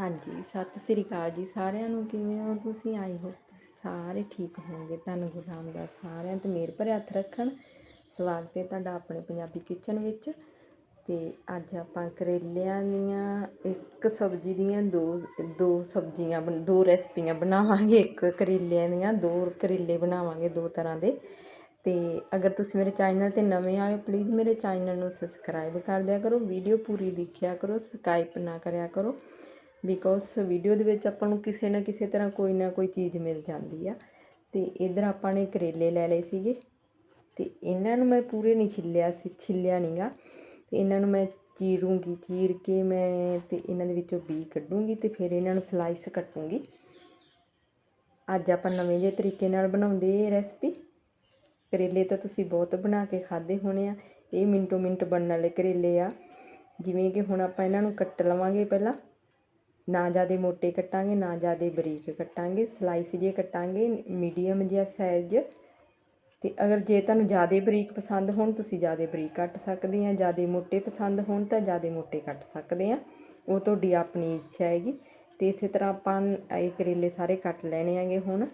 ਹਾਂਜੀ, ਸਤਿ ਸ੍ਰੀ ਅਕਾਲ ਜੀ ਸਾਰਿਆਂ ਨੂੰ, ਕਿਵੇਂ ਹੋ ਤੁਸੀਂ? ਆਈ ਹੋ ਤੁਸੀਂ ਸਾਰੇ ਠੀਕ ਹੋਵੋਗੇ। ਤੁਹਾਨੂੰ ਗੁਰੂ ਰਾਮਦਾਸ ਸਾਰਿਆਂ ਤੇ ਮੇਰ ਭਰੇ ਹੱਥ ਰੱਖਣ। ਸਵਾਗਤ ਹੈ ਤੁਹਾਡਾ ਆਪਣੇ ਪੰਜਾਬੀ ਕਿਚਨ ਵਿੱਚ। ਤੇ ਅੱਜ ਆਪਾਂ ਕਰੇਲਿਆਂ ਦੀਆਂ ਇੱਕ ਸਬਜ਼ੀ ਦੀਆਂ ਦੋ ਦੋ ਸਬਜ਼ੀਆਂ ਬਣ- ਦੋ ਰੈਸਪੀਆਂ ਬਣਾਵਾਂਗੇ। ਇੱਕ ਕਰੇਲਿਆਂ ਦੀਆਂ, ਦੋ ਕਰੇਲੇ ਬਣਾਵਾਂਗੇ ਦੋ ਤਰ੍ਹਾਂ ਦੇ। ਤੇ ਅਗਰ ਤੁਸੀਂ ਮੇਰੇ ਚੈਨਲ ਤੇ ਨਵੇਂ ਆਏ ਪਲੀਜ਼ ਮੇਰੇ ਚੈਨਲ ਨੂੰ ਸਬਸਕ੍ਰਾਈਬ ਕਰ ਦਿਆ ਕਰੋ। ਵੀਡੀਓ ਪੂਰੀ ਦੇਖਿਆ ਕਰੋ ਸਕਾਈਪ ਨਾ ਕਰਿਆ ਕਰੋ। ਬਿਕੋਜ਼ ਵੀਡੀਓ ਦੇ ਵਿੱਚ ਆਪਾਂ ਨੂੰ ਕਿਸੇ ਨਾ ਕਿਸੇ ਤਰ੍ਹਾਂ ਕੋਈ ਨਾ ਕੋਈ ਚੀਜ਼ ਮਿਲ ਜਾਂਦੀ ਆ। ਤੇ ਇਧਰ ਆਪਾਂ ਨੇ ਕਰੇਲੇ ਲੈ ਲਏ ਸੀਗੇ। ਤੇ ਇਹਨਾਂ ਨੂੰ ਮੈਂ ਪੂਰੇ ਨਹੀਂ ਛਿੱਲਿਆ ਸੀ, ਛਿੱਲਿਆ ਨਹੀਂਗਾ ਤੇ ਇਹਨਾਂ ਨੂੰ ਮੈਂ ਚੀਰੂੰਗੀ, ਚੀਰ ਕੇ ਮੈਂ ਤੇ ਇਹਨਾਂ ਦੇ ਵਿੱਚੋਂ ਬੀ ਕੱਢੂੰਗੀ ਤੇ ਫਿਰ ਇਹਨਾਂ ਨੂੰ ਸਲਾਈਸ ਕੱਟੂੰਗੀ। ਅੱਜ ਆਪਾਂ ਨਵੇਂ ਜਿਹੇ ਤਰੀਕੇ ਨਾਲ ਬਣਾਉਂਦੇ ਇਹ ਰੈਸਪੀ ਕਰੇਲੇ ਤਾਂ ਤੁਸੀਂ ਬਹੁਤ ਬਣਾ ਕੇ ਖਾਦੇ ਹੋਣੇ ਆ। ਇਹ ਮਿੰਟੋ ਮਿੰਟ ਬਣਨ ਵਾਲੇ ਕਰੇਲੇ ਆ। ਜਿਵੇਂ ਕਿ ਹੁਣ ਆਪਾਂ ਇਹਨਾਂ ਨੂੰ ਕੱਟ ਲਵਾਂਗੇ ਪਹਿਲਾਂ। ਨਾ ਜ਼ਿਆਦਾ ਮੋਟੇ ਕੱਟਾਂਗੇ, ਨਾ ਜ਼ਿਆਦਾ ਬਰੀਕ ਕੱਟਾਂਗੇ ਸਲਾਈਸ ਜੇ ਕੱਟਾਂਗੇ ਮੀਡੀਅਮ ਜਿਹਾ ਸਾਈਜ਼ ਤੇ ਅਗਰ ਜੇ ਤੁਹਾਨੂੰ ਜ਼ਿਆਦਾ ਬਰੀਕ ਪਸੰਦ ਹੋਣ, ਤੁਸੀਂ ਜ਼ਿਆਦਾ ਬਰੀਕ ਕੱਟ ਸਕਦੇ ਆ। ਜ਼ਿਆਦਾ ਮੋਟੇ ਪਸੰਦ ਹੋਣ ਤਾਂ ਜ਼ਿਆਦਾ ਮੋਟੇ ਕੱਟ ਸਕਦੇ ਆ। ਉਹ ਤੁਹਾਡੀ ਆਪਣੀ ਇੱਛਾ ਹੈਗੀ। ਤੇ ਇਸੇ ਤਰ੍ਹਾਂ ਆਪਾਂ ਇਹ ਕਰੇਲੇ ਸਾਰੇ ਕੱਟ ਲੈਣੇ ਆਂਗੇ ਹੁਣ।